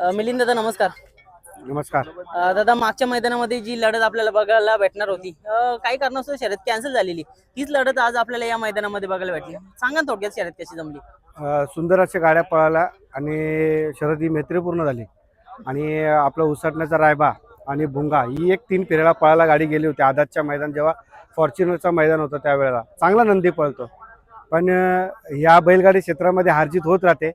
अ, मिलिंद दादा नमस्कार. नमस्कार. अ, दादा मागच्या मैदानामध्ये जी लढत आपल्याला बघायला भेटणार होती अ, काही कारणास्तव शर्यत कॅन्सल झालेली. तीच लढत आज आपल्याला या मैदानामध्ये बघायला भेटली. सांगा ना थोडक्यात शर्यत कशी जमली? अ, सुंदर अशा गाड्या पळाल्या आणि शरद ही मैत्रीपूर्ण झाली. आणि आपला उसाटण्याचा रायबा आणि भुंगा ही एक तीन फेऱ्याला पळायला गाडी गेली होती. आदातच्या मैदान जेव्हा फॉर्च्युनरचं मैदान होतं त्यावेळेला. चांगला नंदी पळतो. पण अ, या बैलगाडी क्षेत्रामध्ये हारजीत होत राहते.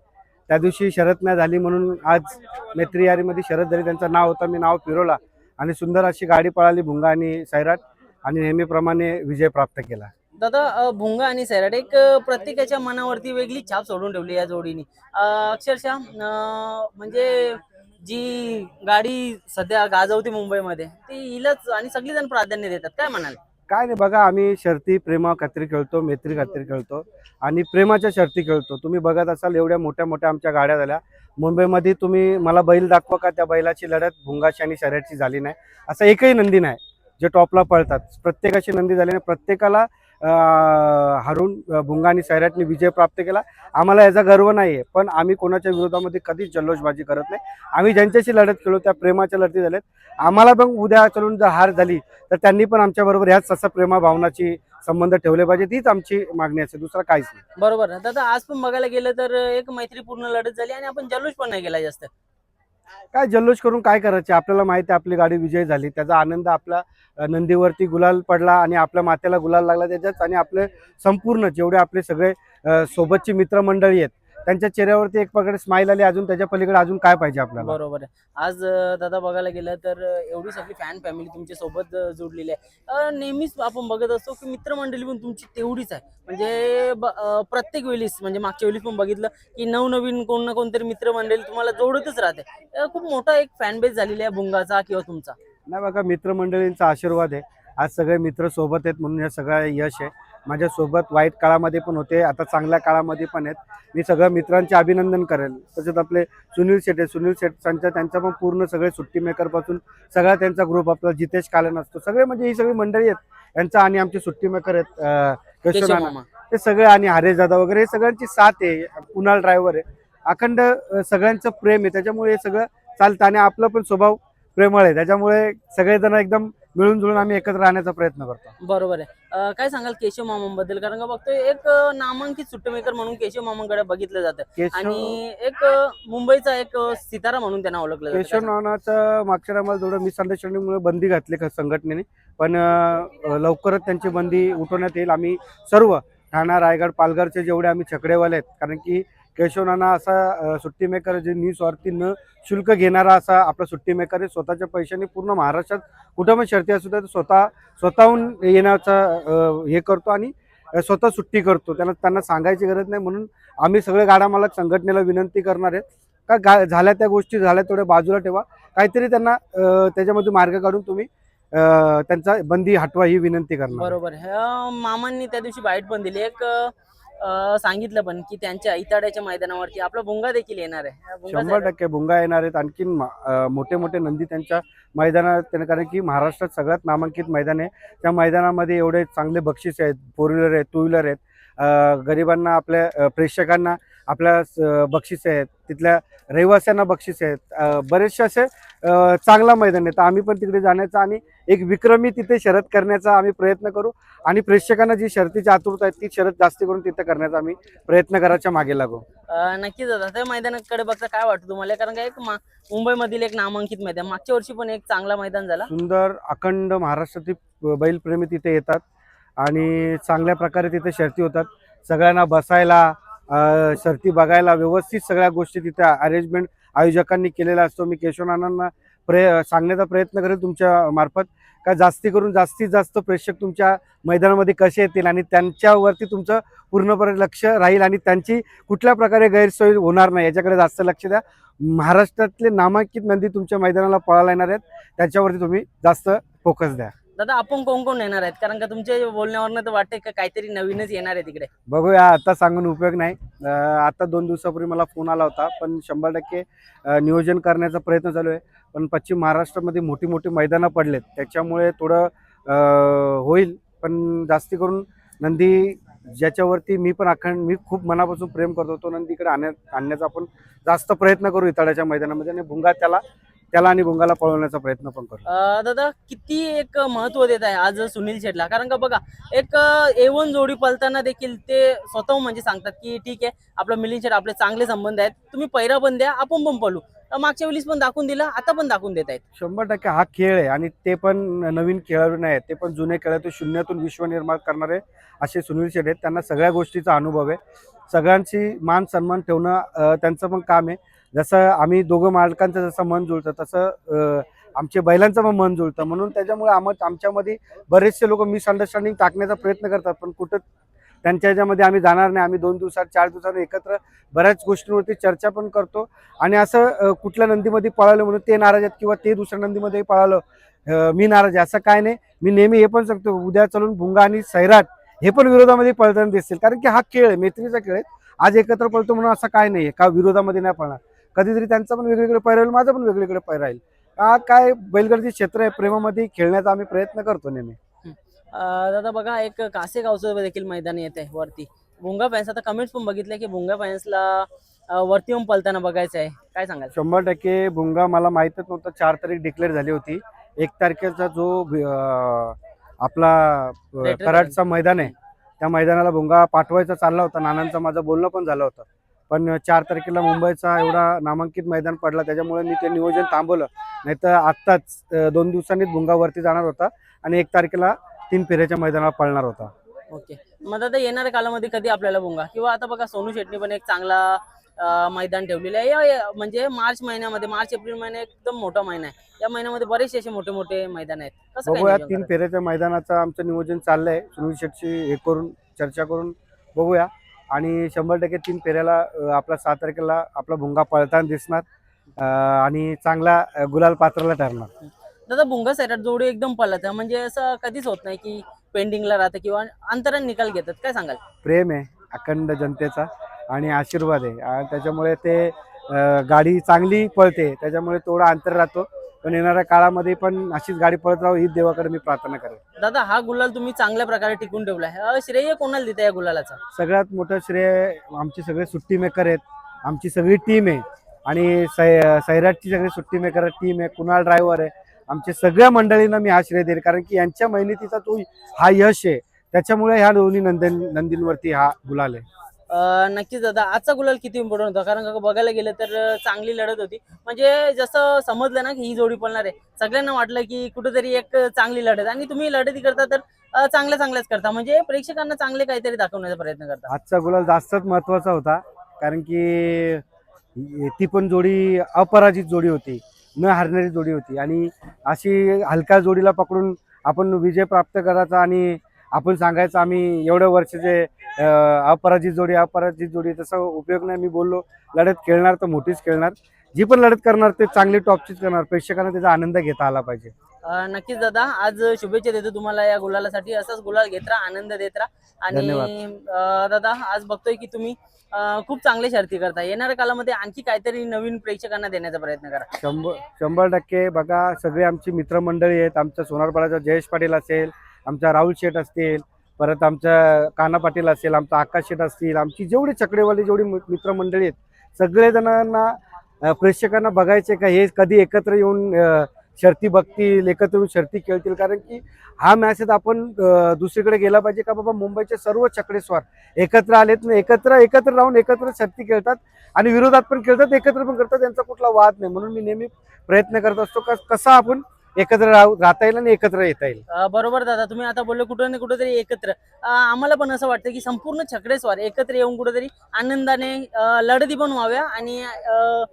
त्या दिवशी शरद नाही झाली म्हणून आज मैत्री यारीमध्ये शरद झाली त्यांचं नाव होतं मी नाव फिरवला आणि सुंदर अशी गाडी पळाली भुंगा आणि सैराट आणि नेहमीप्रमाणे विजय प्राप्त केला. दादा भुंगा आणि सैराट एक प्रत्येकाच्या मनावरती वेगळी छाप सोडून ठेवली या जोडीने. अक्षरशः म्हणजे जी गाडी सध्या गाजवते मुंबईमध्ये ती हिलाच आणि सगळीजण प्राधान्य देतात. काय म्हणाल? काय नाही बघा आम्ही शर्ती प्रेमा खात्री खेळतो मैत्री खात्री खेळतो. आणि प्रेमाच्या शर्ती खेळतो. तुम्ही बघत असाल एवढ्या मोठ्या मोठ्या आमच्या गाड्या झाल्या. मुंबईमध्ये तुम्ही मला बैल दाखवा का? त्या बैलाची लढत भुंगाची आणि शर्यतची झाली नाही. असं एकही नंदी नाही जे टॉपला पळतात. प्रत्येकाची नंदी झाली नाही. प्रत्येकाला हरून भुंगानी सैराटनी सैराटने विजय प्राप्त केला. आम्हाला याचा गर्व नाही आहे पण आम्ही कोणाच्या विरोधामध्ये कधीच जल्लोषबाजी करत नाही. आम्ही ज्यांच्याशी लढत केलो त्या प्रेमाच्या लढती झाल्यात. आम्हाला पण उद्या चलून जर हार झाली तर त्यांनी पण आमच्याबरोबर ह्याच तसा प्रेमाभावनाची संबंध ठेवले पाहिजे तीच आमची मागणी असते दुसरं काहीच नाही. बरोबर ना. दादा आज पण बघायला गेलं तर एक मैत्रीपूर्ण लढत झाली आणि आपण जल्लोष पण नाही केला जास्त. काय जल्लोष करून काय करायचे? आपल्याला माहिती आहे आपली गाडी विजय झाली. त्याचा आनंद आपला नंदीवरती गुलाल पडला आणि आपल्या मात्याला गुलाल लागला त्याच्यात आणि आपले संपूर्ण जेवढे आपले सगळे सोबतचे सोबतची मित्रमंडळी आहेत त्यांच्या चेहऱ्यावरती एक प्रकारे स्माईल आली अजून त्याच्या पलीकडे अजून काय पाहिजे आपल्याला? बरोबर आहे. आज दादा बघायला गेलं तर एवढी सगळी फॅन फॅमिली तुमच्यासोबत जोडलेली आहे. नेहमीच आपण बघत असतो की मित्रमंडळी पण तुमची तेवढीच आहे. म्हणजे प्रत्येक वेळीस म्हणजे मागच्या वेळीस पण बघितलं की नवनवीन कोण ना कोणतरी मित्रमंडळी तुम्हाला जोडतच राहते. खूप मोठा एक फॅन बेस झालेला आहे भुंगाचा किंवा तुमचा. नाही बघा मित्रमंडळींचा आशीर्वाद आहे. आज सगळे मित्र सोबत आहेत म्हणून हे सगळं यश आहे. माझ्या सोबत वाईट काळामध्ये पण होते आता चांगल्या काळामध्ये पण आहेत. मी सगळ्या मित्रांचे अभिनंदन करेल. तसेच आपले सुनील शेट आहे सुनील शेटच्या त्यांचा पण पूर्ण सगळे सुट्टी मेकरपासून सगळा त्यांचा ग्रुप आपला जितेश कालन असतो. सगळे म्हणजे ही सगळी मंडळी आहेत. यांचा आणि आमचे सुट्टी मेकर आहेत केशव ते सगळे आणि हरेश दादा वगैरे हे सगळ्यांची साथ आहे. कुणाल ड्रायव्हर आहे. अखंड सगळ्यांचं प्रेम आहे. त्याच्यामुळे हे सगळं चालतं आणि आपला पण स्वभाव प्रेमळ आहे. त्याच्यामुळे सगळेजण एकदम मिळून जुळून आम्ही एकत्र राहण्याचा प्रयत्न करतो. बरोबर आहे. अं, काय सांगाल केशव मामांबद्दल कारण का बघतोय एक अं, नामांकित सुट्टीमेकर म्हणून केशव मामांकडे बघितलं जातं. केशव आणि एक अं, मुंबईचा एक अं, सितारा म्हणून त्यांना ओळखलं जातं. केशव नानाचं मागच्या टायमाला थोडं मिसअंडरस्टँडिंगमुळे बंदी घातली संघटनेने. पण अं, लवकरच त्यांची बंदी उठवण्यात येईल. आम्ही सर्व ठाणा रायगड पालघरचे जेवढे आम्ही छकडेवाले आहेत कारण की केशवनाना असा सुट्टी मेकर जे निस्वार्थी न शुल्क घेणारा असा आपला सुट्टी मेकर आहे स्वतःच्या पैशाने पूर्ण महाराष्ट्रात कुठं पण शर्ती असू द्या तर स्वतः स्वतःहून येण्याचा हे करतो आणि स्वतः सुट्टी करतो. त्यांना त्यांना सांगायची गरज नाही म्हणून आम्ही सगळे गाडा मालक संघटनेला विनंती करणार आहेत. का गा झाल्या त्या गोष्टी झाल्या थोड्या बाजूला ठेवा. काहीतरी त्यांना त्याच्यामध्ये मार्ग काढून तुम्ही त्यांचा बंदी हटवा ही विनंती करणार बरोबर. आहे. मामांनी त्या दिवशी बाईट पण दिली. एक सांगितलं पण की त्यांच्या इताड्याच्या मैदानावरती आपला भुंगा देखील येणार आहे. शंभर टक्के भुंगा येणार आहेत. आणखीन मोठे मोठे नंदी त्यांच्या मैदानात त्यांना- कारण की महाराष्ट्रात सगळ्यात नामांकित मैदान आहे. त्या मैदानामध्ये एवढे चांगले बक्षीस आहेत. फोर व्हीलर आहेत टू व्हीलर आहेत. गरिबांना आपल्या प्रेक्षकांना आपल्या बक्षीस आहेत तिथल्या रहिवाशांना बक्षीस आहेत. बरेचसे असे चांगला मैदान आहे तर आम्ही पण तिकडे जाण्याचा आणि एक विक्रमी तिथे शर्यत करण्याचा आम्ही प्रयत्न करू आणि प्रेक्षकांना जी शर्तीची आतुरता आहे ती शर्यत जास्त करून तिथे करण्याचा आम्ही प्रयत्न करायच्या मागे लागू. नक्कीच दादा. त्या मैदानाकडे बघता काय वाटतं तुम्हाला? कारण का एक मुंबईमधील एक नामांकित मैदान मागच्या वर्षी पण एक चांगला मैदान झाला. सुंदर अखंड महाराष्ट्रातील बैलप्रेमी तिथे येतात आणि चांगल्या प्रकारे तिथे शर्ती होतात. सगळ्यांना बसायला शर्ती बघायला व्यवस्थित सगळ्या गोष्टी तिथे अरेंजमेंट आयोजकांनी केलेला असतो. मी केशवनानांना प्रे सांगण्याचा प्रयत्न करेल तुमच्या मार्फत. का जास्ती करून जास्तीत जास्त प्रेक्षक तुमच्या मैदानामध्ये कसे येतील आणि त्यांच्यावरती तुमचं पूर्णपणे लक्ष राहील आणि त्यांची कुठल्या प्रकारे गैरसोय होणार नाही याच्याकडे जास्त लक्ष द्या. महाराष्ट्रातले नामांकित नंदी तुमच्या मैदानाला पळायला येणार आहेत. त्याच्यावरती तुम्ही जास्त फोकस द्या. दादा आपण कोण कोण येणार आहेत? कारण का तुमच्या बोलण्यावरनं तर वाटतंय का काहीतरी नवीनच येणार आहे तिकडे? बघूया आता सांगून उपयोग नाही. अं, आता दोन दिवसापूर्वी मला फोन आला होता पण शंभर टक्के अं, नियोजन करण्याचा प्रयत्न चालू आहे. पण पश्चिम महाराष्ट्रामध्ये मोठी मोठी मैदानं पडलेत. त्याच्यामुळे थोडं अं, होईल पण जास्ती करून नंदी ज्याच्यावरती मी पण अखंड मी खूप मनापासून प्रेम करतो तो नंदीकडे आणण्यात आणण्याचा आपण जास्त प्रयत्न करू इताड्याच्या मैदानामध्ये. आणि भुंगा त्याला त्याला आणि भुंगाला पळवण्याचा प्रयत्न पण करू. अं, दादा किती एक महत्त्व देत आहे आज सुनील शेटला? कारण का बघा एक एवन जोडी पलताना देखील ते स्वतः म्हणजे सांगतात की ठीक आहे आपलं मिलिंद शेट आपले चांगले संबंध आहेत. तुम्ही पैरा पण द्या आपण पण पळू. तर मागच्या वेळेस पण दाखवून दिला आता पण दाखवून देत आहेत. शंभर टक्के हा खेळ आहे आणि ते पण नवीन खेळाडू नाही आहेत. ते पण जुने खेळाडू शून्यातून विश्व निर्माण करणारे असे सुनील शेट आहेत. त्यांना सगळ्या गोष्टीचा अनुभव आहे. सगळ्यांची मान सन्मान ठेवणं अं, त्यांचं पण काम आहे. जसं आम्ही दोघं मालकांचं जसं मन जुळतं तसं आमचे बैलांचं पण मन जुळतं. म्हणून त्याच्यामुळे आम आमच्यामध्ये बरेचसे लोक मिसअंडरस्टँडिंग टाकण्याचा प्रयत्न करतात पण कुठं त्यांच्या ह्याच्यामध्ये आम्ही जाणार नाही. आम्ही दोन दिवसात चार दिवसात एकत्र बऱ्याच गोष्टींवरती चर्चा पण करतो. आणि असं कुठल्या नंदीमध्ये पळालं म्हणून ते नाराज आहेत किंवा ते दुसऱ्या नंदीमध्ये पळालं मी नाराज आहे असं काय नाही. मी नेहमी हे पण सांगतो उद्या चलून भुंगा आणि सैराट हे पण विरोधामध्ये पळताना दिसतील. कारण की हा खेळ आहे मैत्रीचा खेळ आहे. आज एकत्र पळतो म्हणून असं काय नाही का विरोधामध्ये नाही पळणार? कधीतरी त्यांचा पण वेगवेगळे पैर राहील माझं पण वेगवेगळे पैर राहील. हा काय बैलगाडीचे क्षेत्र आहे प्रेमामध्ये खेळण्याचा आम्ही प्रयत्न करतो नेहमी. दादा बघा एक कासे गावचं देखील मैदान येत आहे वरती. भुंगा फॅन्स आता कमेंट्स पण बघितले की भुंगा फॅन्सला वरती येऊन पलताना बघायचं आहे. काय सांगाल? शंभर टक्के भुंगा मला माहीतच नव्हतं चार तारीख डिक्लेअर झाली होती. एक तारखेचा जो आपला कराडचा मैदान आहे त्या मैदानाला भुंगा पाठवायचा चालला होता. नानांचं माझं बोलणं पण झालं होतं. पण चार तारखेला मुंबईचा एवढा नामांकित मैदान पडला त्याच्यामुळे मी ते नियोजन थांबवलं. नाही तर आत्ताच दोन दिवसांनीच भुंगा वरती जाणार होता आणि एक तारखेला तीन फेऱ्याच्या मैदानावर पळणार होता. ओके. मग आता येणाऱ्या कालामध्ये कधी आपल्याला भुंगा? किंवा आता बघा सोनू शेट्टी पण एक चांगला मैदान ठेवलेलं आहे. म्हणजे मार्च महिन्यामध्ये मार्च एप्रिल महिना एकदम मोठा महिना आहे. या महिन्यामध्ये बरेचसे असे मोठे मोठे मैदान आहेत. बघूया तीन? फेऱ्याच्या मैदानाचं आमचं नियोजन चाललंय. सुनील शेटची हे करून चर्चा करून बघूया. आणि शंभर टक्के तीन फेऱ्याला आपला सात तारखेला आपला भुंगा पळताना दिसणार आणि चांगला गुलाल पात्राला ठरणार. दादा भुंगा सैराट जोडी एकदम पळत आहे. म्हणजे असं कधीच होत नाही की पेंडिंगला राहतं किंवा अंतराने निकाल घेतात. काय सांगाल? प्रेम आहे अखंड जनतेचा आणि आशीर्वाद आहे. आणि त्याच्यामुळे ते गाडी चांगली पळते. त्याच्यामुळे थोडा अंतर राहतो. पण येणाऱ्या काळामध्ये पण अशीच गाडी पळत राहू ही देवाकडे मी प्रार्थना करेन. दादा हा गुलाल तुम्ही चांगल्या प्रकारे टिकून ठेवलाय अं, श्रेय कोणाला देता या गुलालाचा? सगळ्यात मोठं श्रेय आमचे सगळे सुट्टी मेकर आहेत. आमची सगळी टीम आहे. आणि सै सैराटची सगळी सुट्टी मेकर टीम आहे कुणाल ड्रायव्हर आहे. आमच्या सगळ्या मंडळींना मी हा श्रेय देईल. कारण की यांच्या मेहनतीचा तो हा यश आहे. त्याच्यामुळे ह्या दोन्ही नंदन नंदींवरती हा गुलाल आहे. नक्कीच दादा आजचा गुलाल किती इम्पॉर्टंट होता? कारण का बघायला गेलं तर चांगली लढत होती. म्हणजे जसं समजलं ना की ही जोडी पळणार आहे. सगळ्यांना वाटलं की कुठेतरी एक चांगली लढत आणि तुम्ही लढती करता तर चांगल्या चांगल्याच करता. म्हणजे प्रेक्षकांना चांगले काहीतरी दाखवण्याचा प्रयत्न करता. आजचा गुलाल जास्तच महत्त्वाचा होता. कारण की ती पण जोडी अपराजित जोडी होती. न हारणारी जोडी होती. आणि अशी हलक्या जोडीला पकडून आपण विजय प्राप्त करायचा आणि आपण सांगायचं आम्ही एवढ्या वर्षाचे अं, अपराजित जोडी अपराजित जोडी तसा उपयोग नाही. मी बोललो लढत खेळणार तर मोठीच खेळणार. जी पण लढत करणार ते चांगली टॉपचीच करणार. प्रेक्षकांना त्याचा आनंद घेता आला पाहिजे. नक्कीच दादा आज शुभेच्छा देतो तुम्हाला या गुलालासाठी. असंच गुलाल घेत राहा आनंद देत राहा. आणि दादा आज बघतोय की तुम्ही खूप चांगले शर्ती करता. येणाऱ्या कालामध्ये आणखी काहीतरी नवीन प्रेक्षकांना देण्याचा प्रयत्न करा. शंभर शंभर टक्के बघा सगळे आमची मित्रमंडळी आहेत. आमच्या सोनारपाड्याचा जयेश पाटील असेल आमचा राहुल शेठ असतील परत आमच्या काना पाटील असेल आमचा आकाश शेठ असतील आमची जेवढी चकडेवाली जेवढी मि- मित्रमंडळी आहेत सगळेजणांना प्रेक्षकांना बघायचे का हे कधी एकत्र येऊन शर्ती बघतील एकत्र येऊन शर्ती खेळतील? कारण की हा मॅसेज आपण दुसरीकडे गेला पाहिजे का बाबा मुंबईचे सर्व चकडेस्वार एकत्र आलेत ना एकत्र एकत्र राहून एकत्र शर्ती खेळतात आणि विरोधात पण खेळतात एकत्र पण करतात त्यांचा कुठला वाद नाही. म्हणून मी नेहमी प्रयत्न करत असतो का कसा आपण एकत्र राहू राहता येईल आणि एकत्र येता येईल. अं, बरोबर दादा तुम्ही आता बोलले कुठं ना कुठेतरी एकत्र. अं, आम्हाला पण असं वाटतं की संपूर्ण छकडेस्वार एकत्र येऊन कुठेतरी आनंदाने अं, लढती पण व्हाव्या आणि अं,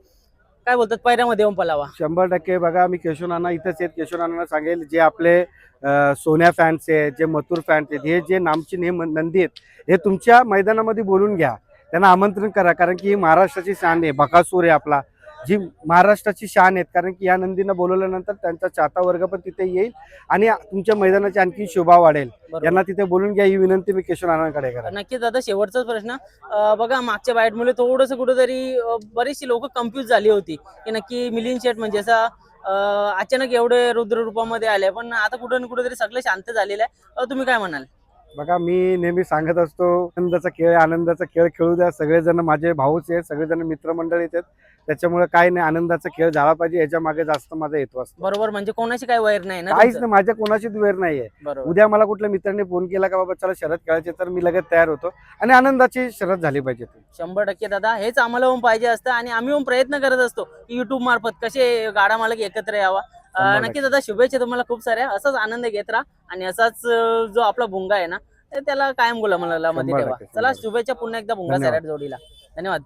काय बोलतात पैऱ्यामध्ये येऊन पलावा. शंभर टक्के बघा मी केशवनाना इथंच आहेत. केशवनाना सांगेल जे आपले अं, सोन्या फॅन्स आहेत जे मथुर फॅन्स आहेत हे जे नामचीन हे मन- नंदी आहेत हे तुमच्या मैदानामध्ये बोलून घ्या. त्यांना आमंत्रण करा कारण की ही महाराष्ट्राची शान आहे. बकासूर आहे आपला. जी महाराष्ट्राची शान आहेत कारण की या नंदीनं बोलवल्यानंतर त्यांचा चाहता वर्ग पण तिथे येईल आणि तुमच्या मैदानाची आणखी शोभा वाढेल. यांना तिथे बोलून घ्या ही विनंती मी केशवनानाकडे करा नक्कीच दादा शेवटचाच प्रश्न. बघा मागच्या बाईट मुळे थोडंसं कुठेतरी बरीचशी लोक कन्फ्युज झाली होती. की नक्की मिलिंद शेट म्हणजे असा अचानक एवढे रुद्र रूपामध्ये आले. पण आता कुठं ना कुठेतरी सगळं शांत झालेलं आहे. तुम्ही काय म्हणाल? बघा मी नेहमी सांगत असतो आनंदाचा खेळ आनंदाचा खेळ खेळू द्या. सगळेजण माझे भाऊच आहेत सगळेजण मित्रमंडळी आहेत. त्याच्यामुळे काय नाही आनंदाचा खेळ झाला पाहिजे याच्या मागे जास्त माझा हेतू असतो. बरोबर म्हणजे कोणाशी काही वैर नाही ना काहीच तुमचं? नाही माझ्या कोणाशीच वेळ नाहीये. बरोबर. उद्या मला कुठल्या मित्राने फोन केला का बाबा चला शरद खेळायचे तर मी लगेच तयार होतो. आणि आनंदाची शरद झाली पाहिजे. ती. शंभर टक्के दादा हेच आम्हाला पण पाहिजे असतं आणि आम्ही पण प्रयत्न करत असतो. की युट्यूब मार्फत कसे गाडा मालक एकत्र यावा. अं, नक्की दादा शुभेच्छा तुम्हाला खूप साऱ्या. असाच आनंद घेत राहा आणि असाच अं, जो आपला भुंगा आहे ना त्याला कायम गुलामला मध्ये शंभर ठेवा. टक्के, चला शंभर शुभेच्छा पुन्हा एकदा भुंगा धन्यवाद. सॅरेट जोडीला. धन्यवाद.